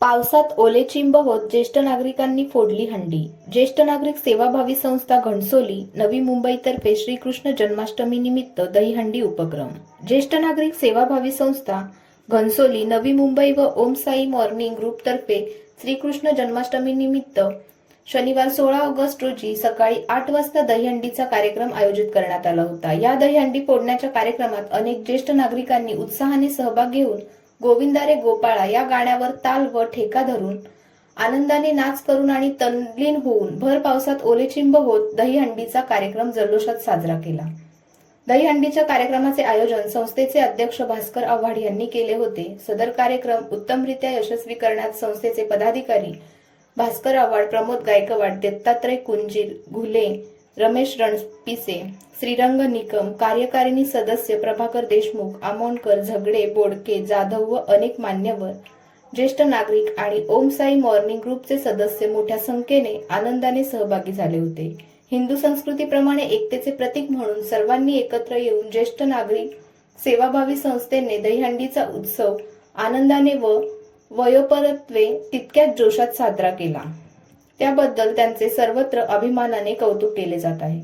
पावसात ओलेचिंब होत ज्येष्ठ नागरिकांनी फोडली हंडी. ज्येष्ठ नागरिक सेवाभावी संस्था घणसोली नवी मुंबईतर्फे श्रीकृष्ण जन्माष्टमी निमित्त दहीहंडी उपक्रम. ज्येष्ठ नागरिक सेवाभावी संस्था घनसोली नवी मुंबई व ओम साई मॉर्निंग ग्रुपतर्फे श्रीकृष्ण जन्माष्टमी निमित्त शनिवार सोळा ऑगस्ट रोजी सकाळी आठ वाजता दहीहंडीचा कार्यक्रम आयोजित करण्यात आला होता. या दहीहंडी फोडण्याच्या कार्यक्रमात अनेक ज्येष्ठ नागरिकांनी उत्साहाने सहभाग घेऊन गोविंदारे गोपाळा या गाण्यावर ताल व ठेका धरून आनंदाने नाच करून आणि तल्लीन होऊन भर पावसात ओलेचिंब होत दहीहंडीचा कार्यक्रम जल्लोषात साजरा केला. दहीहंडीच्या कार्यक्रमाचे आयोजन संस्थेचे अध्यक्ष भास्कर आव्हाड यांनी केले होते. सदर कार्यक्रम उत्तमरित्या यशस्वी करण्यात संस्थेचे पदाधिकारी भास्कर आव्हाड प्रमोद गायकवाड दत्तात्रय कुंजीर घुले रमेश रणपिसे श्रीरंग निकम कार्यकारिणी सदस्य प्रभाकर देशमुख आमोणकर झगडे बोडके जाधव व अनेक मान्यवर. ज्येष्ठ नागरिक आणि ओम साई मॉर्निंग ग्रुपचे सदस्य मोठ्या संख्येने आनंदाने सहभागी झाले होते. हिंदू संस्कृतीप्रमाणे एकतेचे प्रतीक म्हणून सर्वांनी एकत्र येऊन ज्येष्ठ नागरिक सेवाभावी संस्थेने दहीहंडीचा उत्सव आनंदाने व वयोपरत्वे तितक्याच जोशात साजरा केला. त्याबद्दल त्यांचे सर्वत्र अभिमानाने कौतुक केले जात आहे.